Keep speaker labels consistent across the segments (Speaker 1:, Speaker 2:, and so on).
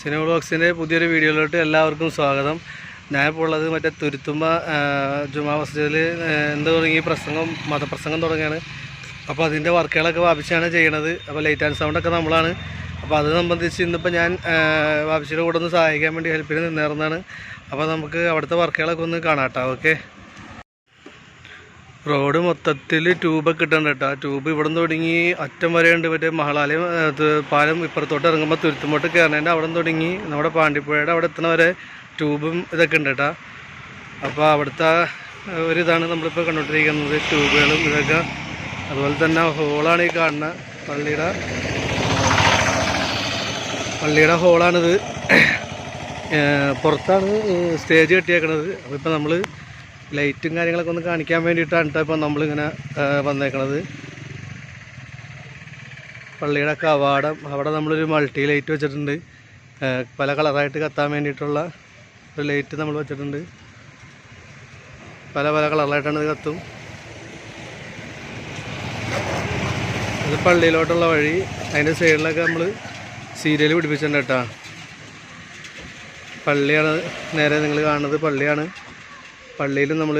Speaker 1: Cinema ബോക്സിന്റെ പുതിയൊരു വീഡിയോയിലോട്ട് എല്ലാവർക്കും സ്വാഗതം. ഞാനിപ്പോൾ ഉള്ളത് മറ്റേ തുരുത്തുമ്പ ജുമാ മസ്ജിദിൽ എന്ത് തുടങ്ങി പ്രസംഗം മതപ്രസംഗം തുടങ്ങിയാണ്. അപ്പോൾ അതിന്റെ വർക്കുകളൊക്കെ വാപിച്ചാണ് ചെയ്യണത്. അപ്പോൾ ലൈറ്റ് ആൻഡ് സൗണ്ടൊക്കെ നമ്മളാണ്. അപ്പോൾ അത് സംബന്ധിച്ച് ഇന്നിപ്പോൾ ഞാൻ വാപിച്ചിയുടെ കൂടെ ഒന്ന് സഹായിക്കാൻ വേണ്ടി ഹെൽപ്പിന് നിന്നേർന്നാണ്. അപ്പോൾ നമുക്ക് അവിടുത്തെ വർക്കുകളൊക്കെ ഒന്ന് കാണാട്ടോ ഓക്കെ റോഡ് മൊത്തത്തിൽ ട്യൂബൊക്കെ ഇട്ടുണ്ട് കേട്ടോ ട്യൂബ് ഇവിടെ നിന്ന് തുടങ്ങി അറ്റം വരെയുണ്ട്. മറ്റേ മഹളാലയം പാലം ഇപ്പുറത്തോട്ട് ഇറങ്ങുമ്പോൾ തുരുത്തുമ്പോട്ട് കയറണേന്റെ അവിടെ നിന്ന് തുടങ്ങി നമ്മുടെ പാണ്ടിപ്പുഴയുടെ അവിടെ എത്തണ വരെ ട്യൂബും ഇതൊക്കെ ഉണ്ട് കേട്ടോ അപ്പോൾ അവിടുത്തെ ഒരിതാണ് നമ്മളിപ്പോൾ കണ്ടുകൊണ്ടിരിക്കുന്നത്. ട്യൂബുകളും ഇതൊക്കെ അതുപോലെ തന്നെ ഹോളാണ് ഈ കാണുന്ന പള്ളിയുടെ പള്ളിയുടെ ഹോളാണിത് പുറത്താണ് സ്റ്റേജ് കെട്ടിയേക്കണത്. അപ്പോൾ ഇപ്പോൾ നമ്മൾ ലൈറ്റും കാര്യങ്ങളൊക്കെ ഒന്ന് കാണിക്കാൻ വേണ്ടിയിട്ടാണ് കേട്ടോ ഇപ്പം നമ്മളിങ്ങനെ വന്നേക്കണത്. പള്ളിയുടെ കവാടം അവിടെ നമ്മളൊരു മൾട്ടി ലൈറ്റ് വെച്ചിട്ടുണ്ട്. പല കളറായിട്ട് കത്താൻ വേണ്ടിയിട്ടുള്ള ഒരു ലൈറ്റ് നമ്മൾ വെച്ചിട്ടുണ്ട്. പല പല കളറിലായിട്ടാണ് ഇത് കത്തും. ഇത് പള്ളിയിലോട്ടുള്ള വഴി അതിന്റെ സൈഡിലൊക്കെ നമ്മൾ സീരിയൽ പിടിപ്പിച്ചിട്ടുണ്ട് കേട്ടോ പള്ളിയാണ് നേരെ നിങ്ങൾ കാണുന്നത് പള്ളിയാണ്. പള്ളിയിൽ നമ്മൾ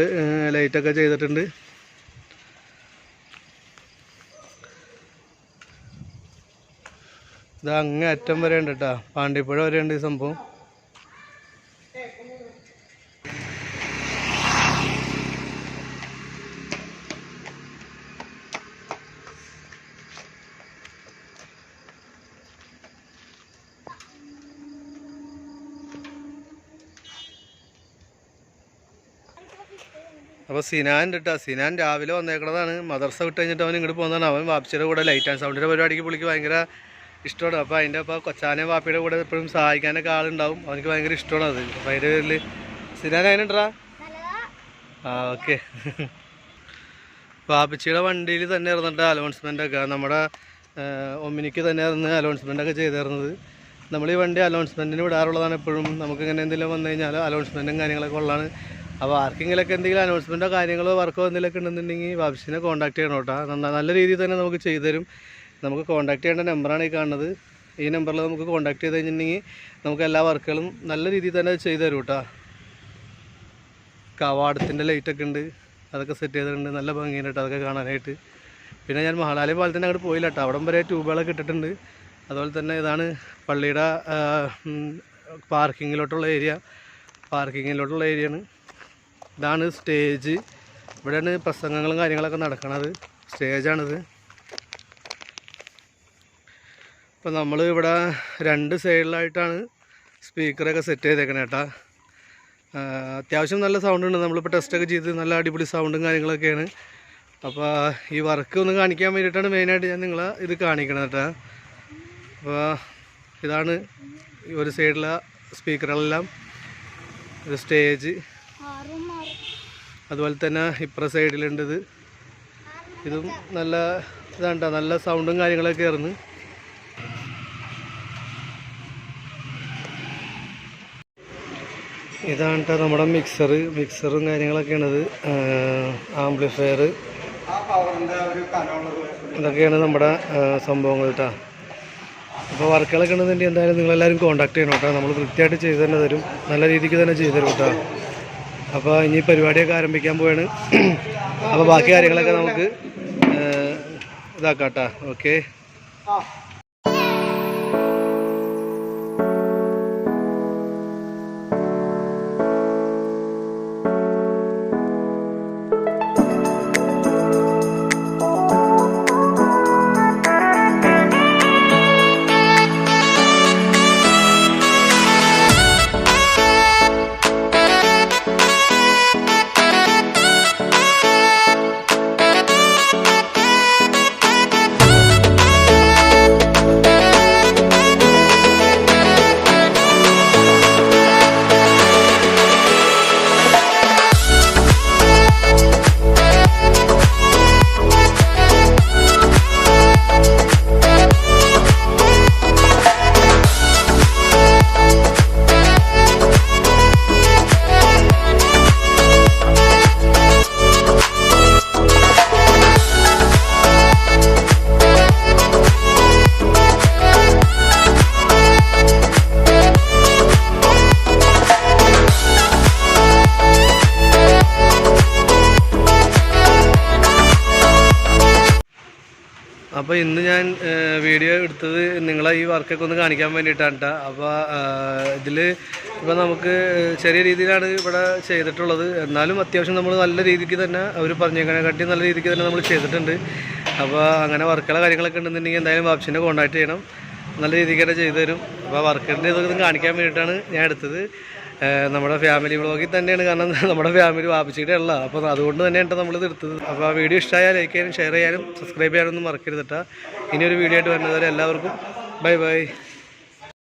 Speaker 1: ലൈറ്റൊക്കെ ചെയ്തിട്ടുണ്ട്. ഇത് അങ്ങേ അറ്റം വരെ ഉണ്ട് കേട്ടോ പാണ്ടിപ്പുഴ വരെ ഉണ്ട് ഈ സംഭവം. അപ്പോൾ സിനാൻ ഇട്ടാ സിനാൻ രാവിലെ വന്നേക്കണതാണ്. മദർസ വിട്ട് കഴിഞ്ഞിട്ട് അവൻ ഇങ്ങോട്ട് പോകുന്നതാണ്. അവൻ വാപ്പിച്ചിയുടെ കൂടെ ലൈറ്റ് ആൻഡ് സൗണ്ടിന്റെ പരിപാടിക്ക് പുള്ളിക്ക് ഭയങ്കര ഇഷ്ടമാണ്. അപ്പോൾ അതിന്റെ അപ്പോൾ കൊച്ചാനെ വാപ്പിയുടെ കൂടെ എപ്പോഴും സഹായിക്കാനൊക്കെ ആളുണ്ടാവും. അവനക്ക് ഭയങ്കര ഇഷ്ടമാണ് അത്. അപ്പോൾ അതിന്റെ പേരിൽ സിനാൻ അതിനുണ്ടാ ആ ഓക്കെ. വാപ്പിച്ചിയുടെ വണ്ടിയിൽ തന്നെ അലോൺസ്മെന്റ് ഒക്കെ. നമ്മുടെ ഒമിനിക്ക് തന്നെ ഇറന്ന് അലോൺസ്മെന്റ് ഒക്കെ ചെയ്തിരുന്നത്. നമ്മൾ ഈ വണ്ടി അലോൺസ്മെന്റിന് വിടാറുള്ളതാണ് എപ്പോഴും. നമുക്ക് ഇങ്ങനെ എന്തെങ്കിലും വന്നു കഴിഞ്ഞാൽ അലോൺസ്മെന്റും കാര്യങ്ങളൊക്കെ ഉള്ളതാണ്. അപ്പോൾ ആർക്കെങ്കിലൊക്കെ എന്തെങ്കിലും അനൗൺസ്മെന്റോ കാര്യങ്ങളോ വർക്കോ എന്തെങ്കിലുമൊക്കെ ഉണ്ടെന്നുണ്ടെങ്കിൽ വാപ്സിനെ കോൺടാക്ട് ചെയ്യണം കേട്ടോ. നല്ല രീതിയിൽ തന്നെ നമുക്ക് ചെയ്തു തരും. നമുക്ക് കോൺടാക്ട് ചെയ്യേണ്ട നമ്പറാണ് ഈ കാണുന്നത്. ഈ നമ്പറിൽ നമുക്ക് കോൺടാക്ട് ചെയ്ത് കഴിഞ്ഞിട്ടുണ്ടെങ്കിൽ നമുക്ക് എല്ലാ വർക്കുകളും നല്ല രീതിയിൽ തന്നെ ചെയ്തു തരും കേട്ടോ. കവാടത്തിന്റെ ലൈറ്റൊക്കെ ഉണ്ട്. അതൊക്കെ സെറ്റ് ചെയ്തിട്ടുണ്ട്. നല്ല ഭംഗിയുണ്ട് കേട്ടോ അതൊക്കെ കാണാനായിട്ട്. പിന്നെ ഞാൻ മഹാലാലയം പാലത്തിന്റെ അങ്ങോട്ട് പോയില്ല കേട്ടോ. അവിടം വരെ ട്യൂബുകളൊക്കെ ഇട്ടിട്ടുണ്ട്. അതുപോലെ തന്നെ ഇതാണ് പള്ളിയുടെ പാർക്കിങ്ങിലോട്ടുള്ള ഏരിയ പാർക്കിങ്ങിലോട്ടുള്ള ഏരിയയാണ് ഇതാണ് സ്റ്റേജ്. ഇവിടെയാണ് പ്രസംഗങ്ങളും കാര്യങ്ങളൊക്കെ നടക്കുന്നത് സ്റ്റേജാണിത്. ഇപ്പം നമ്മൾ ഇവിടെ രണ്ട് സൈഡിലായിട്ടാണ് സ്പീക്കറൊക്കെ സെറ്റ് ചെയ്തേക്കണേ കേട്ടാ അത്യാവശ്യം നല്ല സൗണ്ട് ഉണ്ട്. നമ്മളിപ്പോൾ ടെസ്റ്റൊക്കെ ചെയ്ത് നല്ല അടിപൊളി സൗണ്ടും കാര്യങ്ങളൊക്കെയാണ്. അപ്പോൾ ഈ വർക്ക് ഒന്ന് കാണിക്കാൻ വേണ്ടിയിട്ടാണ് മെയിനായിട്ട് ഞാൻ നിങ്ങളെ ഇത് കാണിക്കണത് കേട്ടോ അപ്പോൾ ഇതാണ് ഒരു സൈഡിലെ സ്പീക്കറുകളെല്ലാം ഒരു സ്റ്റേജ് അതുപോലെ തന്നെ ഇപ്പുറ സൈഡിലുണ്ടത് ഇത്. നല്ല ഇതാണ്ട നല്ല സൗണ്ടും കാര്യങ്ങളൊക്കെ ആയിരുന്നു. ഇതാണ് നമ്മുടെ മിക്സർ മിക്സറും കാര്യങ്ങളൊക്കെയാണത്. ആംപ്ലിഫയർ ഇതൊക്കെയാണ് നമ്മുടെ സംഭവങ്ങൾ കേട്ടോ അപ്പോൾ വർക്കുകളൊക്കെ ഉണ്ടെന്നുണ്ടെങ്കിൽ എന്തായാലും നിങ്ങളെല്ലാവരും കോൺടാക്ട് ചെയ്യണം കേട്ടോ നമ്മൾ കൃത്യമായിട്ട് ചെയ്ത് തന്നെ തരും. നല്ല രീതിക്ക് തന്നെ ചെയ്തു തരും കേട്ടോ അപ്പോൾ ഇനി പരിപാടിയൊക്കെ ആരംഭിക്കാൻ പോവാണ്. അപ്പോൾ ബാക്കി കാര്യങ്ങളൊക്കെ നമുക്ക് ആ, ഇതാക്കാം കേട്ടോ ഓക്കെ അപ്പോൾ ഇന്ന് ഞാൻ വീഡിയോ എടുത്തത് നിങ്ങളെ ഈ വർക്കൊക്കെ ഒന്ന് കാണിക്കാൻ വേണ്ടിയിട്ടാണ് കേട്ടോ അപ്പോൾ ഇതിൽ ഇപ്പോൾ നമുക്ക് ചെറിയ രീതിയിലാണ് ഇവിടെ ചെയ്തിട്ടുള്ളത്. എന്നാലും അത്യാവശ്യം നമ്മൾ നല്ല രീതിക്ക് തന്നെ അവർ പറഞ്ഞേക്കണേ കട്ടി നല്ല രീതിക്ക് തന്നെ നമ്മൾ ചെയ്തിട്ടുണ്ട്. അപ്പോൾ അങ്ങനെ വർക്കുകളെ കാര്യങ്ങളൊക്കെ ഉണ്ടെന്നുണ്ടെങ്കിൽ എന്തായാലും വാപ്സിനെ കോൺടാക്ട് ചെയ്യണം. നല്ല രീതിക്ക് തന്നെ ചെയ്തു തരും. അപ്പോൾ വർക്കിന്റെ ഇതൊക്കെ കാണിക്കാൻ വേണ്ടിയിട്ടാണ് ഞാൻ എടുത്തത്. നമ്മുടെ ഫാമിലി വ്ളോഗിൽ തന്നെയാണ്. കാരണം നമ്മുടെ ഫാമിലി വാപ്പച്ചിയുടെ ഉള്ള. അപ്പോൾ അതുകൊണ്ട് തന്നെയാണ് നമ്മൾ ഇത് എടുത്തത്. അപ്പോൾ ആ വീഡിയോ ഇഷ്ടമായാൽ ലൈക്ക് ചെയ്യാനും ഷെയർ ചെയ്യാനും സബ്സ്ക്രൈബ് ചെയ്യാനൊന്നും മറക്കരുത് കേട്ടോ ഇനി ഒരു വീഡിയോ ആയിട്ട് വരുന്നവരെ എല്ലാവർക്കും ബൈ ബൈ